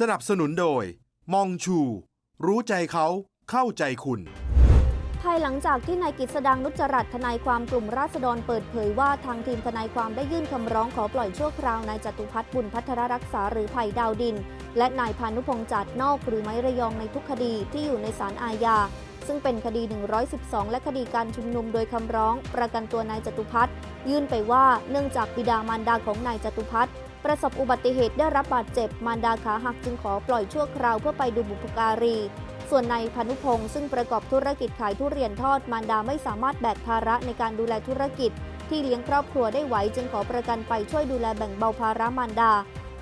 สนับสนุนโดย มองชู รู้ใจเขาเข้าใจคุณ ภายหลังจากที่นายกฤษดังนุจจรัตน์ทนายความกลุ่มราษฎรเปิดเผยว่าทางทีมทนายความได้ยื่นคำร้องขอปล่อยชั่วคราวนายจตุพัฒน์บุญพัทรรักษาหรือไผ่ดาวดิน และนายพานุพงษ์จัดนอกหรือไม้ระยองในทุกคดีที่อยู่ในศาลอาญาซึ่งเป็นคดี 112 และคดีการชุมนุมโดยคำร้อง ประกันตัวนายจตุพัฒน์ยื่นไปว่าเนื่องจากบิดามารดาของนายจตุพัฒน์ ประสบอุบัติเหตุได้รับบาดเจ็บ มารดาขาหักจึงขอปล่อยชั่วคราวเพื่อไปดูบุพการี ส่วนนายพานุพงศ์ซึ่งประกอบธุรกิจขายทุเรียนทอดมารดาไม่สามารถแบกภาระในการดูแลธุรกิจ ที่เลี้ยงครอบครัวได้ไหวจึงขอประกันไปช่วยดูแลแบ่งเบาภาระมารดา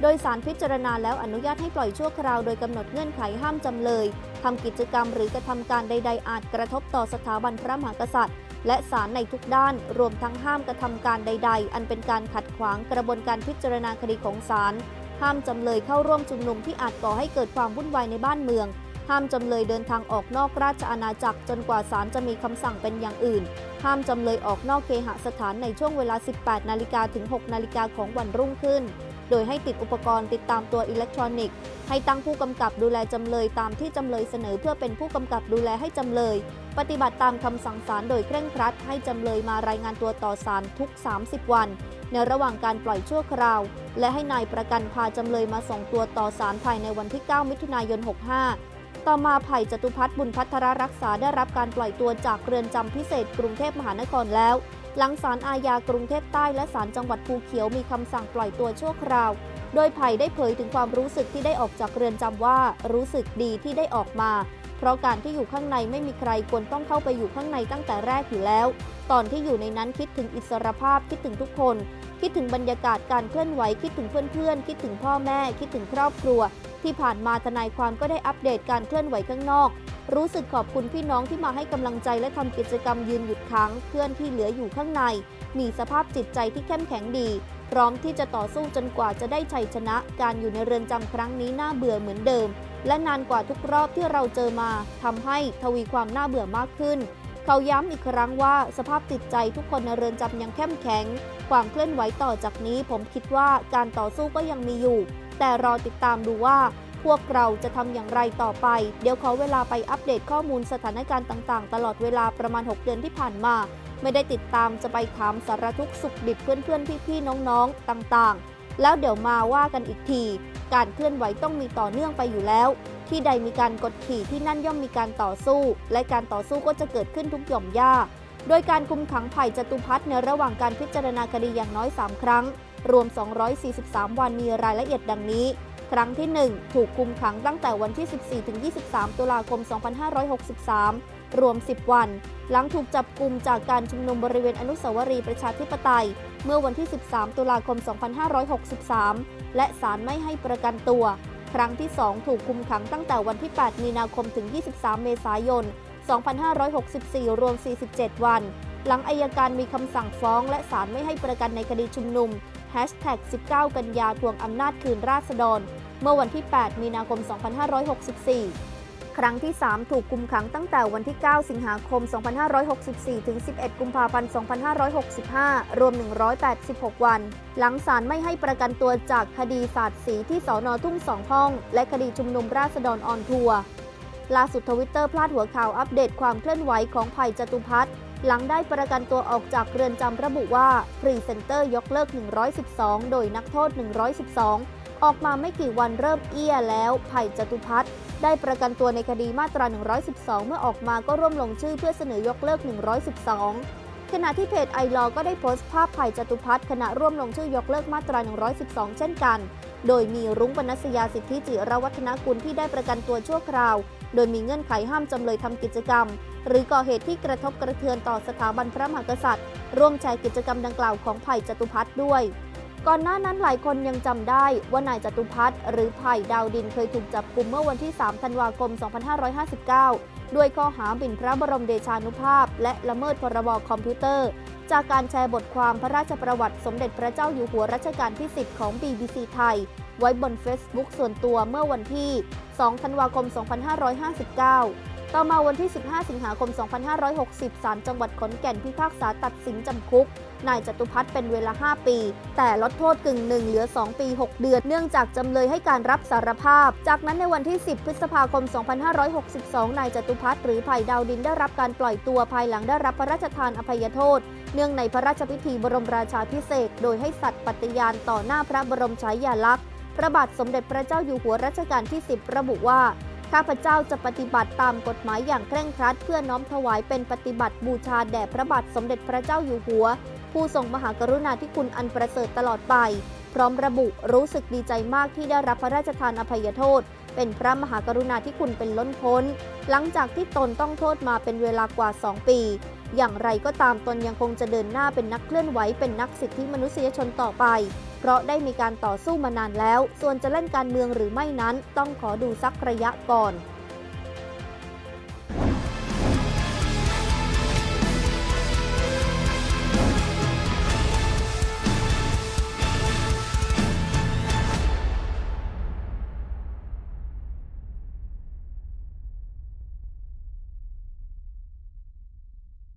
โดยสารพิจารณาแล้วอนุญาตให้ปล่อยชั่วคราวโดยกำหนดเงื่อนไขห้ามจำเลยทำกิจกรรมหรือกระทำการใด ๆ อาจกระทบต่อสถาบันพระมหากษัตริย์ และศาลในทุกด้าน รวมทั้งห้ามกระทำการใด ๆ อันเป็นการขัดขวางกระบวนการพิจารณาคดีของศาล ห้ามจำเลยเข้าร่วมชุมนุมที่อาจก่อให้เกิดความวุ่นวายในบ้านเมือง ห้ามจำเลยเดินทางออกนอกราชอาณาจักรจนกว่าศาลจะมีคำสั่งเป็นอย่างอื่น ห้ามจำเลยออกนอกเคหสถานในช่วงเวลา 18 นาฬิกาถึง 6 นาฬิกาของวันรุ่งขึ้น โดยให้ติดอุปกรณ์ติดตามตัวอิเล็กทรอนิกส์ ให้ตั้งผู้กำกับดูแลจำเลยตามที่จำเลยเสนอเพื่อเป็นผู้กำกับดูแลให้จำเลย ปฏิบัติตามคำสั่งศาลโดยเคร่งครัด ให้จำเลยมารายงานตัวต่อศาลทุก 30 วัน ในระหว่างการปล่อยชั่วคราว และให้นายประกันพาจำเลยมาส่งตัวต่อศาลภายในวันที่ 9 มิถุนายน 65ต่อมาไผ่จตุพัฒน์บุญพัทรรักษาได้รับการปล่อยตัวจากเรือนจำพิเศษกรุงเทพมหานครแล้ว หลังศาลอาญากรุงเทพใต้และศาลจังหวัดภูเขียวมีคำสั่งปล่อยตัวชั่วคราว โดยไผ่ได้เผยถึงความรู้สึกที่ได้ออกจากเรือนจำว่ารู้สึกดีที่ได้ออกมา เพราะการที่อยู่ข้างในไม่มีใครควรต้องเข้าไปอยู่ข้างในตั้งแต่แรกอยู่แล้ว ตอนที่อยู่ในนั้นคิดถึงอิสรภาพคิดถึงทุกคน คิดถึงบรรยากาศการเคลื่อนไหวคิดถึงเพื่อนๆคิดถึงพ่อแม่ คิดถึงครอบครัว ที่ผ่านมาทนายความก็ได้อัปเดตการเคลื่อนไหวข้างนอก รู้สึกขอบคุณพี่น้องที่มาให้กำลังใจและทำกิจกรรมยืนหยุดค้างเพื่อนที่เหลืออยู่ข้างใน มีสภาพจิตใจที่เข้มแข็งดี พร้อมที่จะต่อสู้จนกว่าจะได้ชัยชนะ การอยู่ในเรือนจำครั้งนี้น่าเบื่อเหมือนเดิม และนานกว่าทุกรอบที่เราเจอมาทำให้ทวีความน่าเบื่อมากขึ้น เขาย้ำอีกครั้งว่าสภาพจิตใจทุกคนในเรือนจำยังเข้มแข็ง ความเคลื่อนไหวต่อจากนี้ผมคิดว่าการต่อสู้ก็ยังมีอยู่ แต่รอติดตามดูว่า พวกเราจะทำอย่างไรต่อไป เดี๋ยวขอเวลาไปอัปเดตข้อมูลสถานการณ์ต่างๆ ตลอดเวลาประมาณ 6 เดือนที่ผ่านมา ไม่ได้ติดตามจะไปถามสารทุกสุขดิบเพื่อนๆ พี่ๆ น้องๆ ต่างๆ แล้วเดี๋ยวมาว่ากันอีกที การเคลื่อนไหวต้องมีต่อเนื่องไปอยู่แล้ว ที่ใดมีการกดขี่ที่นั่นย่อมมีการต่อสู้ และการต่อสู้ก็จะเกิดขึ้นทุกหย่อมย่าโดยการคุมขังไผ่จตุพัฒน์ในระหว่างการพิจารณาคดีอย่างน้อย 3 ครั้ง รวม 243 วันมีรายละเอียดดังนี้ ครั้งที่ 1 ถูกคุมขังตั้งแต่วันที่ 14-23 ตุลาคม 2563 รวม 10 วัน หลังถูกจับกลุ่มจากการชุมนุมบริเวณอนุสาวรีย์ประชาธิปไตย เมื่อวันที่ 13 ตุลาคม 2563 และศาลไม่ให้ประกันตัว ครั้งที่ 2 ถูกคุมขังตั้งแต่วันที่ 8 มีนาคมถึง 23 เมษายน 2564 รวม 47 วัน หลังอายการมีคำสั่งฟ้อง และศาลไม่ให้ประกันในคดีชุมนุม 19 กันยาทวงอำนาจคืนราษฎร เมื่อวันที่ 8 มีนาคม 2564 ครั้งที่ 3 ถูกคุมขังตั้งแต่วันที่ 9 สิงหาคม 2564 ถึง 11 กุมภาพันธ์ 2565 รวม 186 วัน หลังศาลไม่ให้ประกันตัวจากคดีสาดสีที่สอนอทุ่งสองห้อง และคดีชุมนุมราษฎรออนทัวร์ล่าสุดทวิตเตอร์พลาดหัวข่าวอัปเดตความเคลื่อนไหวของไผ่จตุพัฒน์หลังได้ประกันตัวออกจากเรือนจำระบุว่า พรีเซนเตอร์ยกเลิก 112 โดยนักโทษ 112 ออกมาไม่กี่วันเริ่มเอี้ยแล้ว ไผ่จตุพัฒน์ได้ประกันตัวในคดีมาตรา 112 เมื่อออกมาก็ร่วมลงชื่อเพื่อเสนอยกเลิก 112 ขณะที่เพจไอรอก็ได้โพสต์ภาพไผ่จตุพัฒน์ขณะร่วมลงชื่อยกเลิกมาตรา 112 เช่นกัน โดยมีรุ้งปนัสยาสิทธิจิรวัฒนกุลที่ได้ประกันตัวชั่วคราว โดยมีเงื่อนไขห้ามจำเลยทำกิจกรรม หรือก่อเหตุที่กระทบกระเทือนต่อสถาบันพระมหากษัตริย์ ร่วมแชร์กิจกรรมดังกล่าวของไผ่จตุพัฒน์ด้วย ก่อนหน้านั้นหลายคนยังจำได้ว่านายจตุพัฒน์หรือไผ่ดาวดินเคยถูกจับกุมเมื่อวันที่ 3 ธันวาคม 2559 ด้วยข้อหาหมิ่นพระบรมเดชานุภาพ และละเมิดพรบคอมพิวเตอร์ จากการแชร์บทความพระราชประวัติสมเด็จพระเจ้าอยู่หัวรัชกาลที่ 10 ของ BBC ไทย ไว้บน Facebook ส่วนตัวเมื่อวันที่ 2 ธันวาคม 2559 ต่อมาวันที่ 15 สิงหาคม 2560ศาลจังหวัดขอนแก่นพิพากษาตัดสินจำคุก นายจตุพัฒน์เป็นเวลา 5 ปี แต่ลดโทษกึ่งหนึ่งเหลือ 2 ปี 6 เดือน เนื่องจากจำเลยให้การรับสารภาพ จากนั้นในวันที่ 10 พฤษภาคม 2562 นายจตุพัฒน์หรือไผ่ดาวดินได้รับการปล่อยตัวภายหลังได้รับพระราชทานอภัยโทษ เนื่องในพระราชพิธีบรมราชาพิเศษ โดยให้สัตย์ปฏิญาณต่อหน้าพระบรมฉายาลักษณ์พระบาทสมเด็จพระเจ้าอยู่หัวรัชกาลที่ 10 ระบุว่า ข้าพเจ้าจะปฏิบัติตามกฎหมายอย่างเคร่งครัด เพื่อน้อมถวายเป็นปฏิบัติบูชาแด่พระบาทสมเด็จพระเจ้าอยู่หัว ผู้ทรงมหากรุณาธิคุณอันประเสริฐตลอดไป พร้อมระบุรู้สึกดีใจมากที่ได้รับพระราชทานอภัยโทษ เป็นพระมหากรุณาธิคุณเป็นล้นพ้น หลังจากที่ตนต้องโทษมาเป็นเวลากว่า 2 ปี อย่างไรก็ตามตนยังคงจะเดินหน้าเป็นนักเคลื่อนไหวเป็นนักสิทธิมนุษยชนต่อไป เพราะได้มีการต่อสู้มานานแล้ว ส่วนจะเล่นการเมืองหรือไม่นั้น ต้องขอดูสักระยะก่อน